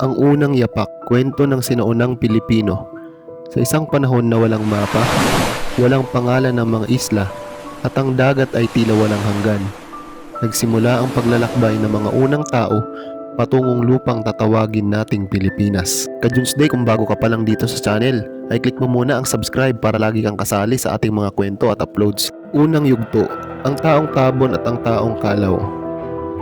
Ang unang yapak, kwento ng sinaunang Pilipino. Sa isang panahon na walang mapa, walang pangalan ng mga isla, at ang dagat ay tila walang hanggan. Nagsimula ang paglalakbay ng mga unang tao patungong lupang tatawagin nating Pilipinas. Ka-Junes Day kung bago ka pa lang dito sa channel, ay click mo muna ang subscribe para lagi kang kasali sa ating mga kwento at uploads. Unang yugto, ang taong tabon at ang taong kalaw.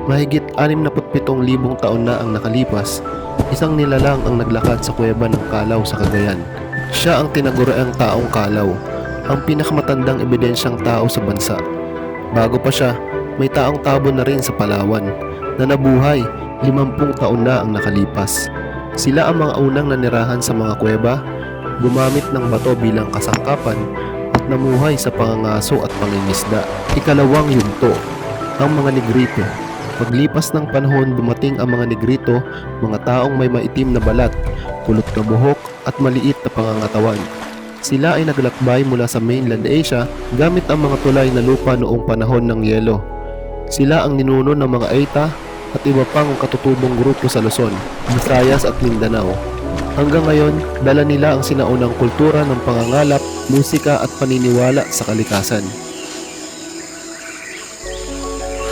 Mahigit 67,000 taon na ang nakalipas, isang nilalang ang naglakad sa kuweba ng Kalaw sa Cagayan. Siya ang tinaguriang taong Kalaw, ang pinakamatandang ebidensyang tao sa bansa. Bago pa siya, may taong tabon na rin sa Palawan na nabuhay 50 taon na ang nakalipas. Sila ang mga unang nanirahan sa mga kuweba, gumamit ng bato bilang kasangkapan at namuhay sa pangangaso at pangingisda. Ikalawang yugto, ang mga negrito. Paglipas ng panahon, dumating ang mga negrito, mga taong may maitim na balat, kulot na buhok at maliit na pangangatawan. Sila ay naglakbay mula sa mainland Asia gamit ang mga tulay na lupa noong panahon ng yelo. Sila ang ninuno ng mga Aita at iba pang katutubong grupo sa Luzon, Visayas at Mindanao. Hanggang ngayon, dala nila ang sinaunang kultura ng pangangalap, musika at paniniwala sa kalikasan.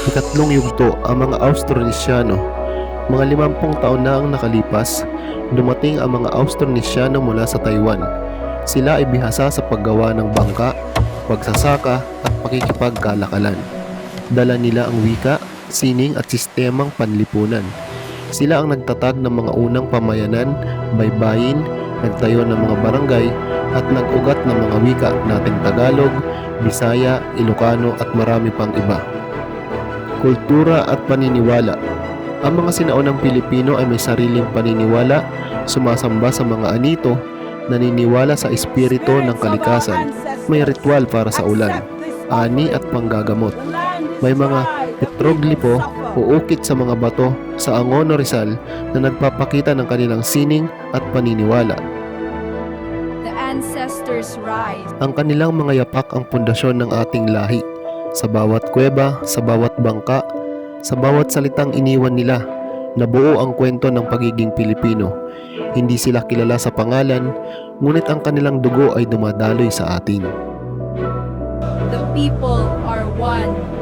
Ikatlong yugto ang mga Austronesiano. Mga limampung taon na ang nakalipas, dumating ang mga Austronesiano mula sa Taiwan. Sila ay bihasa sa paggawa ng bangka, pagsasaka at pakikipagkalakalan. Dala nila ang wika, sining at sistemang panlipunan. Sila ang nagtatag ng mga unang pamayanan, baybayin, nagtayo ng mga barangay at nag-ugat ng mga wika nating Tagalog, Bisaya, Ilocano at marami pang iba. Kultura at paniniwala Ang mga sinaunang Pilipino ay may sariling paniniwala, sumasamba sa mga anito, naniniwala sa espiritu ng kalikasan, may ritual para sa ulan, ani at panggagamot. May mga petroglipo o ukit sa mga bato sa Angono Rizal na nagpapakita ng kanilang sining at paniniwala. The ancestors rise. Ang kanilang mga yapak ang pundasyon ng ating lahi. Sa bawat kuweba, sa bawat bangka, sa bawat salitang iniwan nila, nabuo ang kwento ng pagiging Pilipino. Hindi sila kilala sa pangalan, ngunit ang kanilang dugo ay dumadaloy sa atin. The people are one.